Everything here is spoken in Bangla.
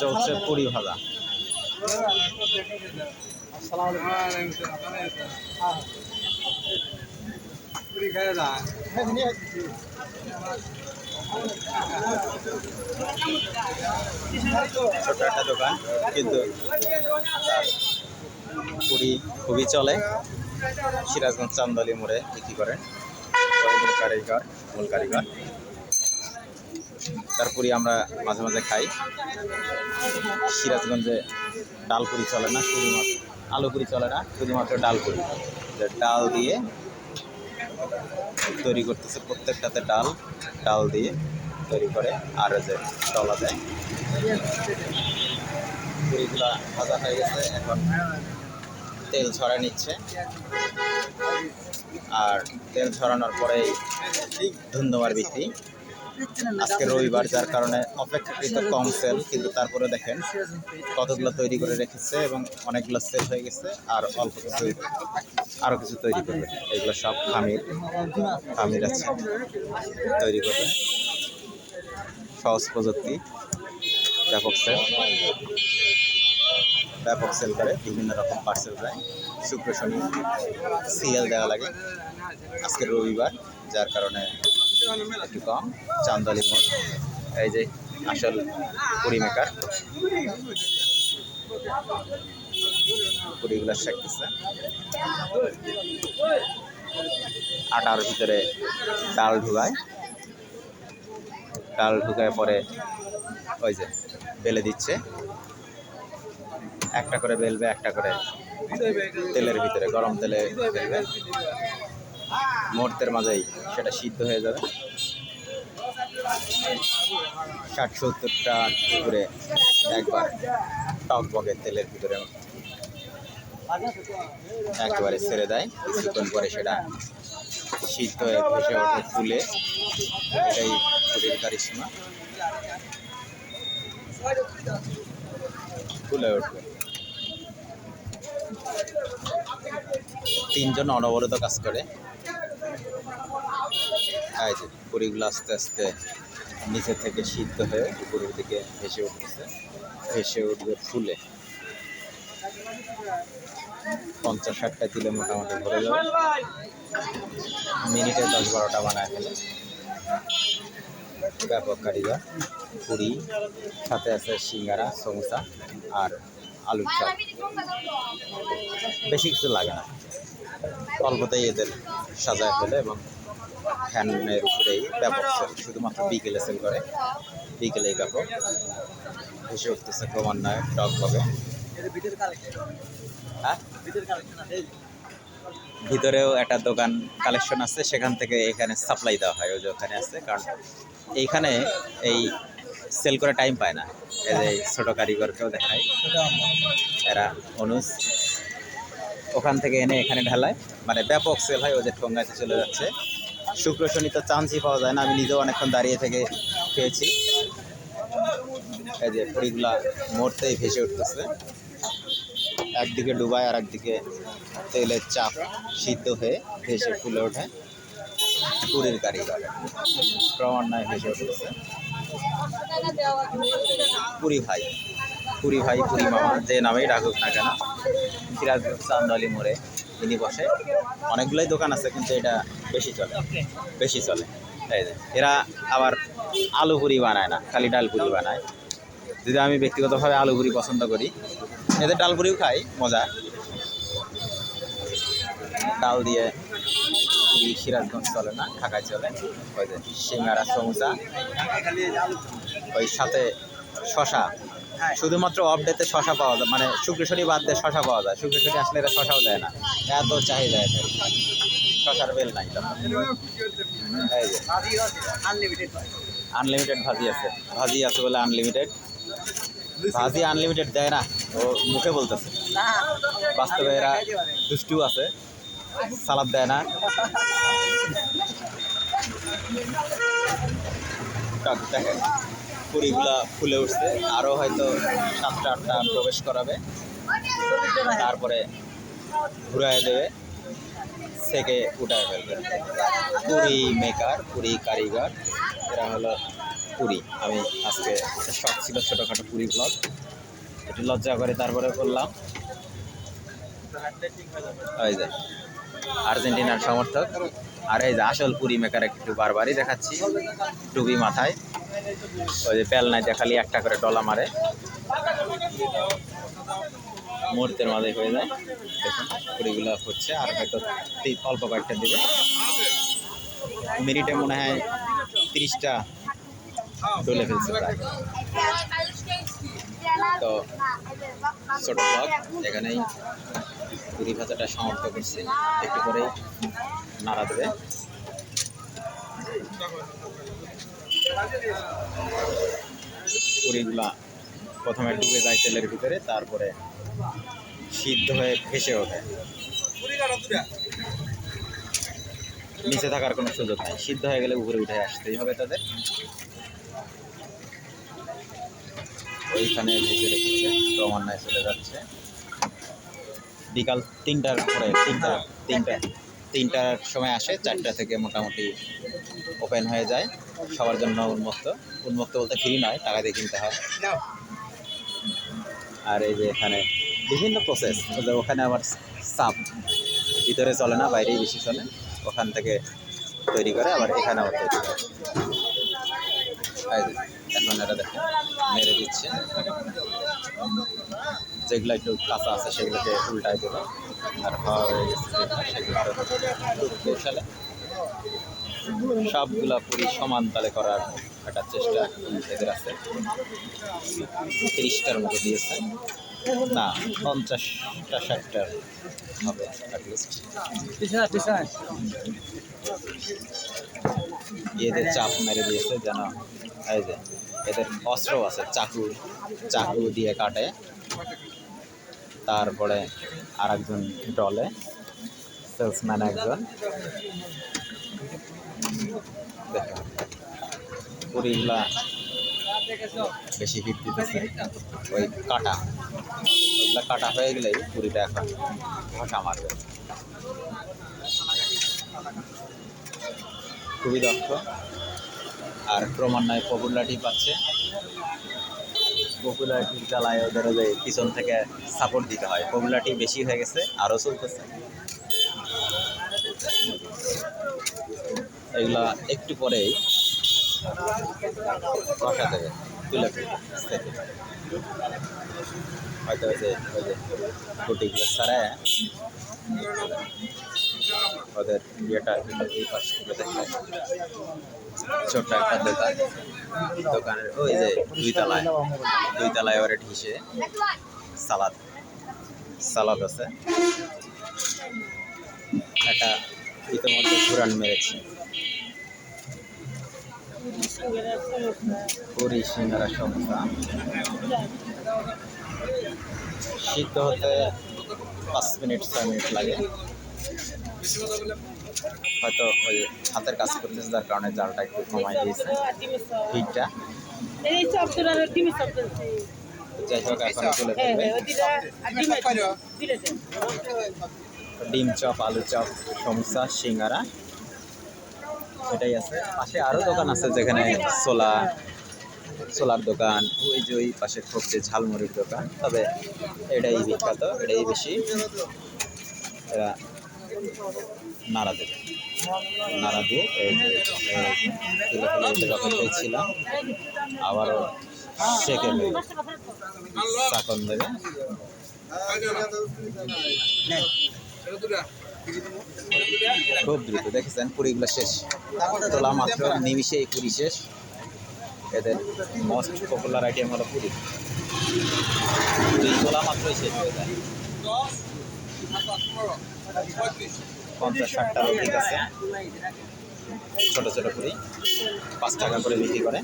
চলছে পুরি ভাজা। ছোট একটা দোকান, কিন্তু পুরি খুবই চলে। সিরাজগঞ্জ চান্দলি মোড়ে বিক্রি করেন। কারিগর, মূল কারিগর। তারপরে আমরা মাঝে মাঝে খাই। সিরাজগঞ্জে ডাল পুরি চলে না শুধুমাত্র আলু পুরি চলে না শুধুমাত্র ডাল পুরি ডাল দিয়ে তৈরি করতেছে প্রত্যেকটাতে ডাল ডাল দিয়ে তৈরি করে, আর যে ডলা দেয়। পুরিগুলা ভাজা হয়ে গেছে, এখন তেল ছড়া নিচ্ছে। আর তেল ছড়ানোর পরেই ধুন্দমার বিক্রি। আজকে রবিবার, যার কারণে অপেক্ষাকৃত কম সেল কিন্তু তারপরে দেখেন কতগুলো তৈরি করে রেখেছে এবং অনেকগুলো সেল হয়ে গেছে আর অল্প কিছু আরও কিছু তৈরি করবে। এগুলো সব খামির খামির আছে তৈরি করবে। সহজ প্রযুক্তি, ব্যাপক সেল ব্যাপক সেল করে বিভিন্ন রকম পার্সেল দেয়। শুক্র শনি সিএল দেওয়া লাগে আজকে রবিবার, যার কারণে একটু কম চান্দালি মোড় এই যে আসল পুরি মেকার পুরিগুলো শেখতেছে। আটার ভিতরে ডাল ঢুকায়। ডাল ঢুকায় পরে ওই যে বেলে দিচ্ছে। একটা করে বেলবে, একটা করে তেলের ভিতরে, গরম তেলে বেলবে। মুহূর্তের মাঝেই সেটা সিদ্ধ হয়ে যাবে। ষাট সত্তরটা করে একবার টক বগের তেলের ভিতরে একেবারে ছেড়ে দেয়। কিছুক্ষণ পরে সেটা সিদ্ধ হয়ে ভেসে ওঠে ফুলে এটাই ফুলের কারিশমা। ফুলে উঠবে। তিনজন অনবরত কাজ করে। এই যে আস্তে আস্তে নিচে থেকে সিদ্ধ হয়ে উপরের দিকে ভেসে উঠতেছে। ভেসে উঠবে ফুলে। পঞ্চাশ ষাটটা দিলে মোটামুটি ভরে যাবে। মিনিটে দশ বারোটা বানায় ফেলে। ব্যাপক কারিগর, পুরি, সাথে আছে সিঙ্গারা, সমোসা আর আলুর চপ। বেশি কিছু লাগে না। অল্পতেই এদের সাজায় ফেলে এবং ফ্যানের উপরেই ব্যাপক শুধুমাত্র বিকেলে সেল করে, বিকেলেই ব্যাপক ভেসে উঠতেছে ক্রমান্বয়ে টক হবে। হ্যাঁ? ভিতরেও একটা দোকান কালেকশন আছে, সেখান থেকে এখানে সাপ্লাই দেওয়া হয়, ওই যে ওখানে আছে। কারণ এইখানে এই সেল করে টাইম পায় না। এই ছোট কারিগরকেও দেখায়। এরা অনুজ ওখান থেকে এনে এখানে ঢালায়। মানে ব্যাপক সেল হয়, ওদের ঠোঙ্গাতে চলে যাচ্ছে। শুক্র, শনি তো চান্সই পাওয়া যায় না। আমি নিজেও অনেকক্ষণ দাঁড়িয়ে থেকে খেয়েছি। এই যে পুরিগুলা মোড়তেই ভেসে উঠতেছে। একদিকে ডুবায় আর একদিকে তেলের চাপ সিদ্ধ হয়ে ভেসে ফুলে ওঠে। পুরীর কারিগর। ক্রমান্বয়ে ভেসে উঠতেছে। পুরি ভাই। পুরি ভাই, পুরি মামা, যে নামেই ডাকুক না কেন, সিরাজগঞ্জ চান্দলি মোড়ে তিনি বসে। অনেকগুলোই দোকান আছে কিন্তু এটা বেশি চলে। বেশি চলে। এই যে এরা আবার আলু পুরি বানায় না খালি ডাল পুরি বানায়। যদি আমি ব্যক্তিগতভাবে আলু পুরি পছন্দ করি এদের ডাল পুরিও খাই মজা। ডাল দিয়ে পুরি সিরাজগঞ্জ চলে না ঢাকায় চলে। ওই যে সিঙ্গারা সমুচা। ওই সাথে শশা শুধুমাত্র অফ ডেতে শশা পাওয়া যায় মানে শুক্র শনি বাদ দিয়ে শশা পাওয়া যায়। শুক্র শনি আসলে এরা শশাও দেয় না। এত চাহিদা এদের শশার বেল নাই। আনলিমিটেড ভাজি। আছে। ভাজি আছে বলে আনলিমিটেড ভাজি আনলিমিটেড দেয় না। ও মুখে বলতেছে। বাস্তবে এরা দুষ্টু আছে। সালাদ দেয় না। দেখেন পুরিগুলা ফুলে উঠছে। আরও হয়তো সাতটা, আটটা প্রবেশ করাবে। তারপরে ঘুরায় দেবে। থেকে উঠায় ফেলবে। পুরি মেকার, পুরী কারিগর, এরা হলো পুরী। আমি আজকে শখ ছিল, ছোটোখাটো পুরী ব্লগ একটু লজ্জা করে তারপরে করলাম ওই যে, আর্জেন্টিনার সমর্থক। আর এই যে আসল পুরী মেকার একটু বারবারই দেখাচ্ছি। টুবি মাথায়। ওই যে পেলনায় দেখালি একটা করে ডলা মারে। মুহূর্তের মাঝে হয়ে যায়। দেখুন, পুরিগুলো হচ্ছে, আর হয়তো অল্প কয়েকটা দিবে। মিনিটে মনে হয় তিরিশটা ডলে ফেলছে তো, ছোট ব্লগ, এখানেই পুরি ভাজাটা সমাপ্ত করছি। একটু পরেই নাড়া দেবে। পুরিগুলা প্রথমে ডুবে যায় তেলের ভিতরে, তারপরে সিদ্ধ হয়ে ভেসে ওঠে। নিচে থাকার কোনো সুযোগ নাই। সিদ্ধ হয়ে গেলে উপরে উঠে আসতেই হবে তাদের। ওইখানে ভেজে রেখেছে, ক্রমান্বয়ে চলে যাচ্ছে। বিকাল তিনটার পরে, তিনটা তিনটা, তিনটার সময় আসে, চারটা থেকে মোটামুটি ওপেন হয়ে যায়। সবার জন্য উন্মুক্ত। উন্মুক্ত বলতে ফ্রি নয়, টাকা দিয়ে কিনতে হয়। আর এই যে এখানে বিভিন্ন প্রসেস ওখানে আবার সাপ ভিতরে চলে না, বাইরেই বেশি চলে, ওখান থেকে তৈরি করে আবার এখানে আবার তৈরি করে। এখন এটা দেখেন, মেরে দিচ্ছে। যেগুলো একটু কাঁচা আছে, সেগুলোকে উল্টায় দেবে আর হয়ে গেছে সেগুলো সবগুলা পুরি সমান তালে করার একটা চেষ্টা এদের আছে। তিরিশটার মতো দিয়েছে। না পঞ্চাশটা ষাটটার হবে এদের চাপ মেরে দিয়েছে যেন এই যে এদের অস্ত্র আছে চাকু চাকু দিয়ে কাটে। তারপরে আর একজন ডলে সেলসম্যান একজন। দেখেন পুরিগুলা বেশি হিট দিতেছে ওই কাটা। ওগুলা কাটা হয়ে গেলেই পুরিটা এখন ঘষা মারবে খুবই দক্ষ। আর ক্রমান্বয়ে পপুলারিটি পাচ্ছে। পপুলারিটি চালায় ওদের ওই পিছন থেকে সাপোর্ট দিতে হয়। পপুলারিটি বেশি হয়ে গেছে, আরও চলতেছে। এগুলা একটু পরেই কষা দেবে, তুলে হয়তো ওই যে ওই যে গুটিগুলো ছাড়ায় ওদের ইয়েটা এই পাশ থেকে দেখায়। ছোট্ট একটা দোকান। দোকানের ওই যে দুই তলায় দুই তলায় ওরে ঢিসে সালাদ সালাদ আছে। একটা ইতিমধ্যে ঘুরান মেরেছে। পুরি সিঙ্গারা সমস্যা সিদ্ধ হতে পাঁচ মিনিট, ছয় মিনিট লাগে। হয়তো ওই হাতের কাজ করতেছে, যার কারণে জালটা একটু কমাই দিয়েছে। হিটটা সব সব যাই ডিম চপ, আলু চপ সমস্যা সিঙ্গারা। এটাই আছে। পাশে আরও দোকান আছে যেখানে সোলা সোলার দোকান, ওই যে ওই পাশে হচ্ছে ঝালমুড়ির দোকান। তবে এটাই বিখ্যাত, এটাই বেশি। এরা নাড়া দেবে নাড়া দিয়ে পেয়েছিলাম, আবারও সেকে চাকন দেবে। খুব দ্রুত, দেখেছেন? পুরীগুলো শেষ। তোলা মাত্র নিমিষে এই পুরী শেষ। এদের মোস্ট পপুলার আইটেম হলো পুরী। পুরী তোলা মাত্রই শেষ হয়ে যায়। পঞ্চাশ ষাটটা ঠিক আছে। ছোট ছোট পুরি, পাঁচ টাকা করে বিক্রি করে।